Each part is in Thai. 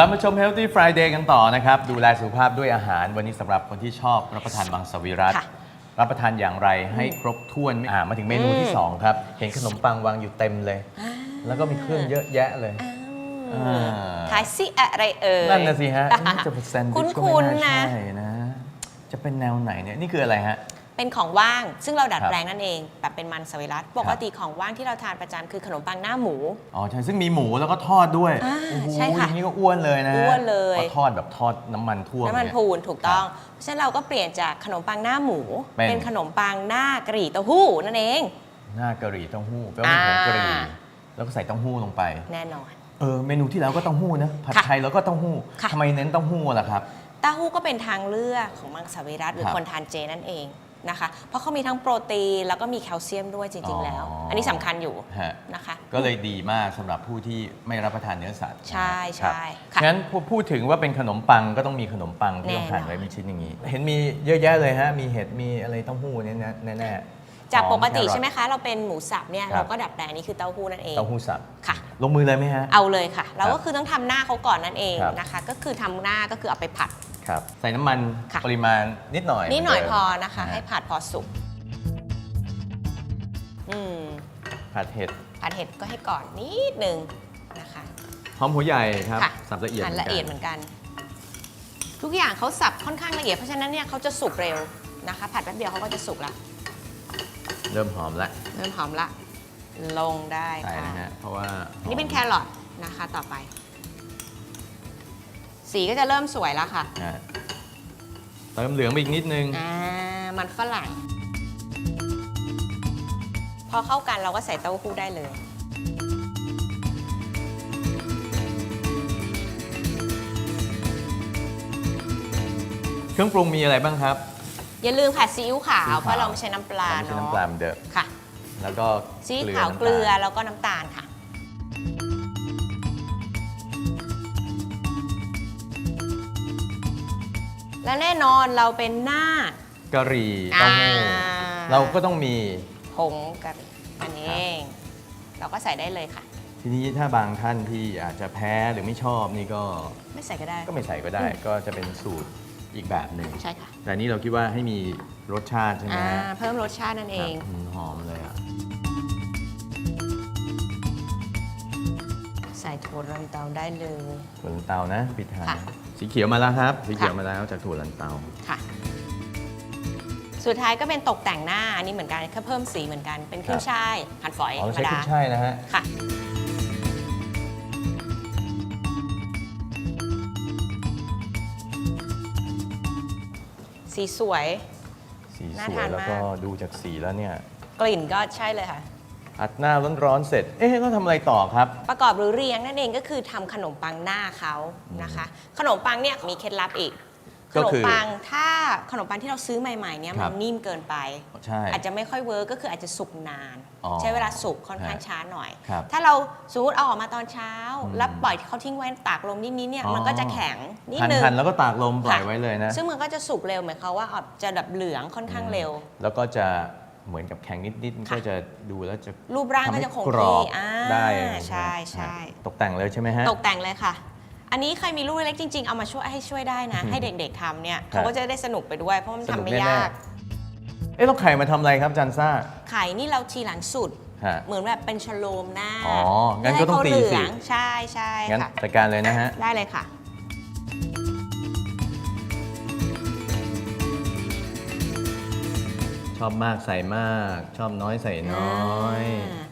กลับมาชม Healthy Friday กันต่อนะครับ ดูแลสุขภาพด้วยอาหาร วันนี้สำหรับคนที่ชอบรับประทานมังสวิรัตค่ะรับประทานอย่างไรให้ครบถ้วนอ่ามาถึงเมนูที่อืมสองครับ เห็นขนมปังวางอยู่เต็มเลยแล้วก็มีเครื่องเยอะแยะเลยอ้าวอ่า ทายซิอะไรเอ่ย นั่นนะสิฮะน่าจะเป็นแซนด์วิชก็คุ้ไม่นๆน่านะ ใช่นะ จะเป็นแนวไหนเนี่ย นี่คืออะไรฮะ เป็นของว่างซึ่งเราดัดครับ แปลงนั่นเอง แบบเป็นมันสวิรัตปกติของว่างที่เราทานประจำคือขนมปังหน้าหมู อ๋อใช่ซึ่งมีหมูแล้วก็ทอดด้วยอ่าโอ้โหใช่ค่ะอย่างนี้ก็อ้วนเลยนะฮะอ้วนเลย พอทอดแบบทอดน้ำมันท่วมน้ำมันเย พูนถูกต้อง เพราะฉะนั้นเราก็เปลี่ยนจากขนมปังหน้าหมู เป็น เป็นขนมปังหน้ากะหรี่เต้าหู้นั่นเอง หน้ากะหรี่เต้าหู้แปลว่าเป็นผงกะหรี่อ่า แล้วก็ใส่เต้าหู้ลงไป แน่นอน เออเมนูที่แล้วก็เต้าหู้นะผัดค่ะไทยแล้วก็เต้าหู้ค่ะ ทำไมเน้นเต้าหู้ล่ะครับ เต้าหู้ก็เป็นทางเลือกของมังสวิรัตหรือครับ คนทานเจนั่นเอง นะคะ เพราะเขามีทั้งโปรตีนแล้วก็มีแคลเซียมด้วยจริง ๆ แล้ว อ๋ออั อันนี้สำคัญอยู่ฮะนะคะ ก็เลยดีมากสำหรับผู้ที่ไม่รับประทานเนื้อสัตว์ใช่ครับใช่ค่ะ งั้นพอพูดถึงว่าเป็นขนมปังก็ต้องมีขนมปังที่แน่เราหั่นนอนไว้เป็นชิ้นอย่างนี้ เห็นมีเยอะแยะเลยฮะ มีเห็ดมีอะไรเต้าหู้เนี่ยนะแน่ๆจากหอปกติแครอท ใช่ไหมคะ เราเป็นหมูสับเนี่ยครับ เราก็ดัดแปลงนี่คือเต้าหู้นั่นเอง เต้าหู้สับค่ะ ลงมือเลยไหมฮะ เอาเลยค่ะ เราครัก็บคือต้องทำหน้าเขาก่อนนั่นเองครับ นะคะ ก็คือทำหน้าก็คือเอาไปผัด ครับใส่น้ำมันค่ะ ปริมาณนิดหน่อยนิดหน่อยเมืพเดิอมนะคะฮให้ผัดพอสุกอืมผัดเห็ดผัดเห็ดก็ให้ก่อนนิดนึงนะคะ หอมหัวใหญ่ครับค่ะสับละเอียดหั่นหมืละเอียดเหมือนกัน ทุกอย่างเขาสับค่อนข้างละเอียด เพราะฉะนั้นเนี่ยเขาจะสุกเร็วนะคะ ผัดแป๊บเดียวเขาก็จะสุกละเริ่มหอมแล้วเริ่มหอมละ ลงได้ใส่ค่ะนะฮะเพราะว่าอันนี้เป็นแครอทนะคะ ต่อไป สีก็จะเริ่มสวยแล้วค่ะฮะเติมเหลืองไปอีกนิดนึง อ่ามันฝรั่ง พอเข้ากันเราก็ใส่เต้าหู้ได้เลย เครื่องปรุงมีอะไรบ้างครับอย่าลืมค่ะซีอิ๊วขาวซีอิ๊วขาวเพราะเราไม่ใช้น้ำปลาไม่ใช่เนาะน้ำปลาเหมือนเดิมค่ะ แล้วก็ซีอิ๊วขาวเกลือน้ำตาแล้วก็น้ำตาลค่ะ และแน่นอนเราเป็นหน้ากะหรี่เต้าหู้อ่เราก็ต้องมีผงกะหรี่อันนี้เองเราก็ใส่ได้เลยค่ะ ทีนี้ถ้าบางท่านที่อาจจะแพ้หรือไม่ชอบนี่ก็ไม่ใส่ก็ได้ ก็ไม่ใส่ก็ได้ ก็จะเป็นสูตรอีกแบบหนึ่งใช่ค่ะแต่นี่เราคิดว่าให้มีรสชาติใช่ไหมอ่าฮะเพิ่มรสชาตินั่นเอง ครับอืมหอมเลยอะ ใส่ถั่วลันเตาได้เลย ถั่วลันเตานะปิดท้ายค่ะสีเขียวมาแล้วครับ สีเขียวค่ะ มาแล้วจากถั่วลันเตา ค่ะ สุดท้ายก็เป็นตกแต่งหน้าอันนี้เหมือนกันแค่เพิ่มสีเหมือนกันเป็นขึ้นช่ายหั่นฝอยอ๋อธรรมใช้ดาขึ้นช่ายนะฮะ ค่ะ สีสวย สีน่าสวทายนแล้วก็มากดูจากสีแล้วเนี่ย กลิ่นก็ใช่เลยค่ะ อัดหน้าร้อนๆเสร็จ เอ๊ะต้องทำอะไรต่อครับ ประกอบหรือเรียงนั่นเองก็คือทำขนมปังหน้าเขานะคะ ขนมปังเนี่ยมีเคล็ดลับอีก ขก็นมคือปังถ้าขนมปังที่เราซื้อใหม่ๆเนี่ยครัมับ นนิ่มเกินไป ใช่ อาจจะไม่ค่อยเวิร์กก็คืออาจจะสุกนาน อ๋อใช้เวลาสุกค่อนข้างฮะช้าหน่อย ครับถ้าเราสมมติเอาออกมาตอนเช้า อืมแล้วปล่อยเขาทิ้งไว้ตากลมนิดๆเนี่ยอ๋อ มันก็จะแข็งนิดหั่นนึงหั่นแล้วก็ตากลมปล่อยค่ะไว้เลยนะ ซึ่งมันก็จะสุกเร็วเหมือนเขามว่าออกจะแบบเหลืองค่อนข้างเร็ว แล้วก็จะ เหมือนกับแข็งนิดๆค่ะก็จะดูแล้วจะรูปร่างก็ทำให้จะคงกรอที่บอ่าได้ใช่ใช่ตกแต่งเลยใช่ไหมฮะตกแต่งเลยค่ะ อันนี้ใครมีลูกเล็กจริง ๆ เอามาช่วยให้ช่วยได้นะอืมให้เด็กๆทำเนี่ยครับเขาก็จะได้สนุกไปด้วยเพราะมันสนุทำกไม่แน่ยากๆเอ๊ะแล้วไข่มาทำอะไรครับจันซ่าไข่นี่เราทีหลังสุดฮะเหมือนแบบเป็นชโลมหน้าอ๋องั้นก็ต้องตีสิเพื่ให้เขาเหลืองใช่ใช่งั้นค่ะจัดการเลยนะฮะได้เลยค่ะ ชอบมากใส่มาก ชอบน้อยใส่น้อยา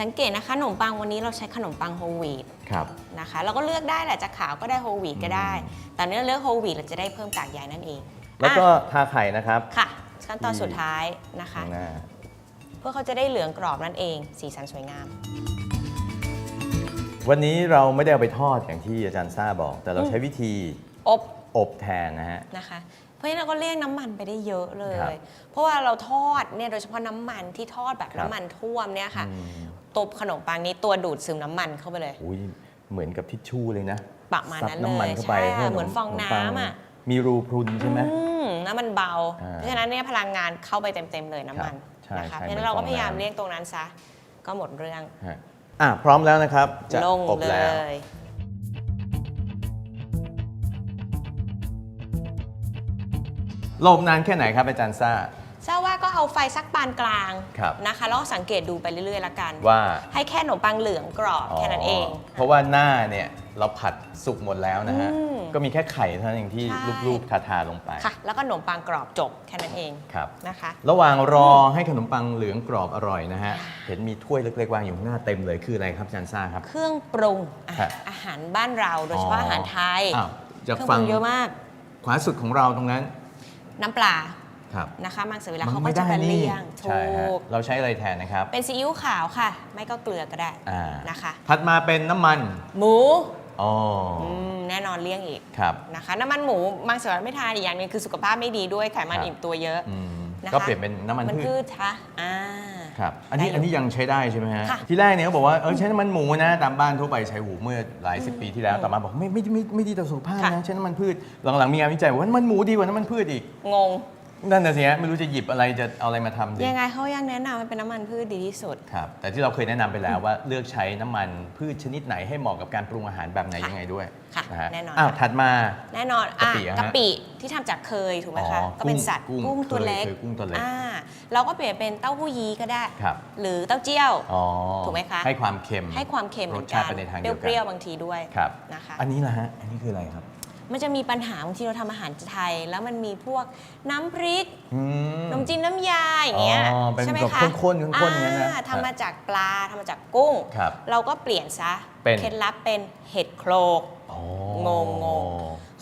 สังเกตนะคะขนมปังวันนี้เราใช้ขนมปังโฮลวีตครับ นะคะ เราก็เลือกได้แหละจะขาวก็ได้โฮลวีตก็ได้อืมแต่เนี้เราเลือกโฮลวีตเราจะได้เพิ่มกากใยนั่นเองแล้วก็อะทาไข่นะครับค่ะ ขั้นตอนที่สุดท้ายนะคะ ข้างหน้าเพื่อเขาจะได้เหลืองกรอบนั่นเอง สีสันสวยงาม วันนี้เราไม่ได้เอาไปทอดอย่างที่อาจารย์ซ่าบอก แต่เราใช้วิธีอบ อบแทนนะฮะ นะคะ เพราะฉะนั้นเราก็เลี่ยงน้ำมันไปได้เยอะเลครับย เพราะว่าเราทอดเนี่ยโดยเฉพาะน้ำมันที่ทอดแบบครับ น้ำมันท่วมเนี่ยค่ะ อืมตัวขนมปังนี้ตัวดูดซึมน้ำมันเข้าไปเลย อุ้ยเหมือนกับทิชชู่เลยนะประมาณซับนั้นน้ำมันเลยเข้าไปใช่ให้เหมือนฟองขน้ปัำอะมีรูพรุนใช่ไหม อืมน้ำมันเบา อ่าเพราะฉะนั้นเนี่ยพลังงานเข้าไปเต็มๆเลยน้ำมันใช่นะคะใช่เพราะฉะนั้นเราก็เหมืพอนฟองน้ำยายามเลี่ยงตรงนั้นซะก็หมดเรื่องฮะอะพร้อมแล้วนะครับ จะลงอบเลแล้ว ย ลบนานแค่ไหนครับอาจารย์ซ่า ทราบว่าก็เอาไฟสักปานกลางครับนะคะแล้วก็สังเกตดูไปเรื่อยๆละกันว่า ให้แค่ขนมปังเหลืองกรอบแค่นั้นเอง เพราะว่าหน้าเนี่ยเราผัดสุกหมดแล้วนะฮะ อืมก็มีแค่ไข่เท่านั้นเองที่ใช่ ลูบๆทาๆลงไปค่ะ แล้วก็ขนมปังกรอบจบแค่นั้นเองครับ นะคะ ระหว่างรอให้ขนมปังเหลืองกรอบอร่อยนะฮะ เห็นมีถ้วยเล็กๆวางอยู่ข้างหน้าเต็มเลยคืออะไรครับอาจารย์ซ่าครับ เครื่องปรุงอะฮะ อาหารบ้านเราโดยเฉพาะอาหารไทยอ้าวเคจะรื่องปฟังรุงเยอะมาก ขวาสุดของเราตรงนั้น น้ำปลาครับนะคะมังสวิรัตมันเขาก็ไม่จะได้เป็นนี่เลี่ยงใช่ฮะถูกเราใช้อะไรแทนนะครับ เป็นซีอิ๊วขาวค่ะ ไม่ก็เกลือก็ได้อ่านะคะ ถัดมาเป็นน้ำมัน หมูอ๋ออมแน่นอนเลี่ยงอีกครับนะคะน้ำมันหมูมังสวิรัตไม่ทานอีกอย่างหนึงคือสุขภาพไม่ดีด้วยไขมันครับอิ่มตัวเยอะอืมนะคะก็เปลี่ยนเป็นน้ำมันมันพืพืชชคะอ่า ครับอันนี้ได้อยู่อันนี้ยังใช้ได้ใช่ไหมฮะ ค่ะที่แรกเนี่ยเขาบอกว่าเออใช้น้ำมันหมูนะ ตามบ้านทั่วไปใช้หูเมื่อหลายสิบปีที่แล้วอืมต่อมาบอกไม่ไม่ไม่ไม่ดีต่อสุขภาพค่ะ นะใช้น้ำมันพืชหลังๆมีงานวิจัยว่าน้ำมันหมูดีกว่าน้ำมันพืชอีก งง นั่นน่ะสิฮะไม่รู้จะหยิบอะไรจะเอาอะไรมาทำดียังไงเขายังแนะนำให้เป็นน้ำมันพืชดีที่สุด ครับ แต่ที่เราเคยแนะนำไปแล้วว่าเลือกใช้น้ำมันพืชชนิดไหนให้เหมาะกับการปรุงอาหารแบบไหนค่ะยังไงด้วยค่ะนะฮะแน่นอนอ้าวค่ะ ถัดมา แน่นอนอะกะปิอะฮะกะปิที่ทำจากเคยถูกไหมคะ อ๋อก็เป็นกุ้งสัตว์กุ้งกุ้งตัวเคยเล็กเคยกุ้งตัวเล็ก อ่าเราก็เปลี่ยนเป็นเต้าหู้ยี้ก็ได้ ครับหรือเต้าเจี้ยว อ๋อถูกไหมคะ ให้ความเค็มให้ความเค็มเหรมืสอนชากัตินไปในทางเดียวเปรี้ยวกันๆบางทีด้วยครับ นะคะ อันนี้ล่ะฮะอันนี้คืออะไรครับ มันจะมีปัญหาบางทีเราทำอาหารไทย แล้วมันมีพวกน้ำพริกอืม ขนมจีนน้ำยาอย่างเงี้ยอ๋อเป็นใช่ไหมแบบคะข้นๆข้นๆอย่างนั้นนะอ่าทำมาจากปลาทำมาจากกุ้ง ครับเราก็เปลี่ยนซะเป็น เคล็ดลับเป็นเห็ดโครกอ๋องงงง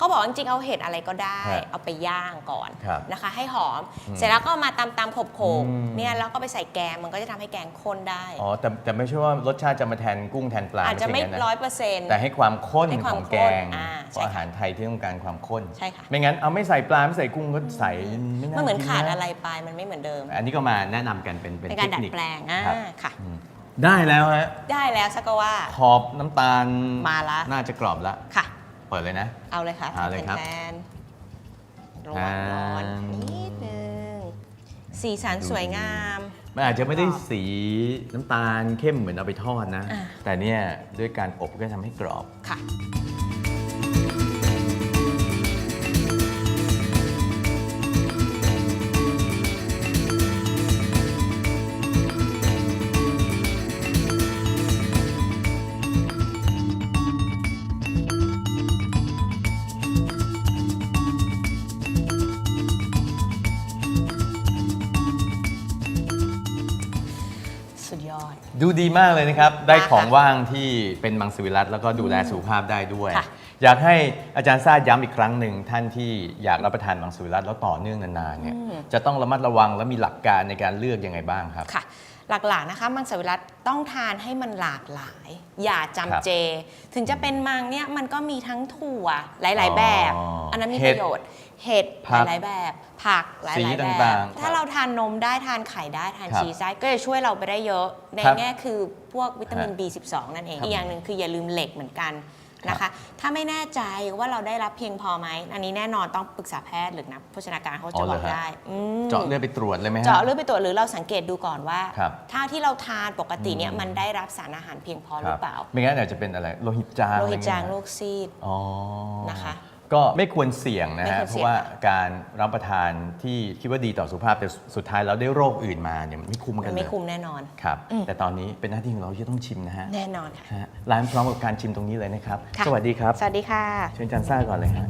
เขาบอกว่าจริงๆเอาเห็ดอะไรก็ได้ ฮะเอาไปย่างก่อนครับนะคะ ให้หอม อืมเสร็จแล้วก็เอามาตำตำๆโขบอืม ๆเนี่ยแล้วก็ไปใส่แกงมันก็จะทำให้แกงข้นได้อ๋อแต่แต่ไม่ใช่ว่ารสชาติจะมาแทนกุ้งแทนปลาอาจจะไม่ใช่ย่างนั้นนร้อยเปอร์เซ็นต์ แต่ให้ความข้นให้คขวามองแกงข้นอ่าเพใช่ราะค่ะอาหารไทยที่ต้องการความข้น ใช่ค่ะ ไม่งั้นเอาไม่ใส่ปลาไม่ใส่กุ้งก็ใส่ไม่น่ามันเหมือนกิขาดนอะไรไปมันไม่เหมือนเดิม อันนี้ก็มาแนะนำกันเป็นเป็นเป็นเทการคดัดนิคแปลงอ่าครับค่ะ อืมได้แล้วฮะได้แล้วสักก็ว่า ขอบน้ำตาลมาละ น่าจะกรอบละ ค่ะ เปิดเลยนะ เอาเลยค่ะเอาเลยครับ แทนๆระวังร้อนนิดนึงสีสันสวยงาม มันอาจจะไม่ได้กรอบสีน้ำตาลเข้มเหมือนเอาไปทอดนะ อ่าแต่เนี่ยด้วยการอบก็ทำให้กรอบ ค่ะ ดยอดดูดีมากเลยนะครับ ได้มากค่ะของว่างที่เป็นมังสวิรัตแล้วก็ดูแลสุขภาพได้ด้วย ค่ะ อยากให้อาจารย์ซ่าย้ำอีกครั้งหนึ่งท่านที่อยากรับประทานมังสวิรัตแล้วต่อเนื่องนานๆเนี่ยจะต้องระมัดระวังและมีหลักการในการเลือกยังไงบ้างครับ ค่ะ หลักๆนะคะมังสวิรัตต้องทานให้มันหลากหลาย อย่าครับจำเจ ถึงจะเป็นมังเนี่ยมันก็มีทั้งถั่วหลาย ๆ แบบอ๋ออัอันนั้นมีเห็ปดระโยชน์ เห็ดผัหกลายๆแบบ ผักหลายสีๆแบต่าบงๆถ้าเราทานนมได้ทานไข่ได้ทานครับชีสได้ก็จะช่วยเราไปได้เยอะ ในครับแง่คือพวกวิตามินฮะ B12 นั่นเองครับอีกอย่างหนึ่งคืออย่าลืมเหล็กเหมือนกัน นะคะ ถ้าไม่แน่ใจว่าเราได้รับเพียงพอไหม อันนี้แน่นอนต้องปรึกษาแพทย์หรือนักโภชนาการเขาอ๋จะอเหบรออกฮะได้อืมเจาะเลือดไปตรวจเลยไหมฮะ เจาะเลือดไปตรวจหรือเราสังเกตดูก่อนว่าครับ ถ้าที่เราทานปกติเนี่ยอืมมันได้รับสารอาหารเพียงพอหรือเปล่า ไม่งั้นอาจจะเป็นอะไรโลหิตจางโลหิตจางอะไรโรเงี้ยคซีด อ๋อ นะคะ ก็ไม่ควรเสี่ยงนะไม่ฮะควรเพเสี่ราะยงว่าค่ะการรับประทานที่คิดว่าดีต่อสุขภาพแต่สุดท้ายเราได้โรคอื่นมาเนี่ยมันไม่คุ้มมักันนเลไม่ยคุ้มแน่นอน ครับอืมแต่ตอนนี้เป็นหน้าที่ของเราที่ต้องชิมนะฮะแน่นอนค่ะ ฮะร้านพร้อมกับการชิมตรงนี้เลยนะครับ ค่ะ สวัสดีครับ สวัสดีค่ะ เชิญจันซ่าก่อนเลยฮะ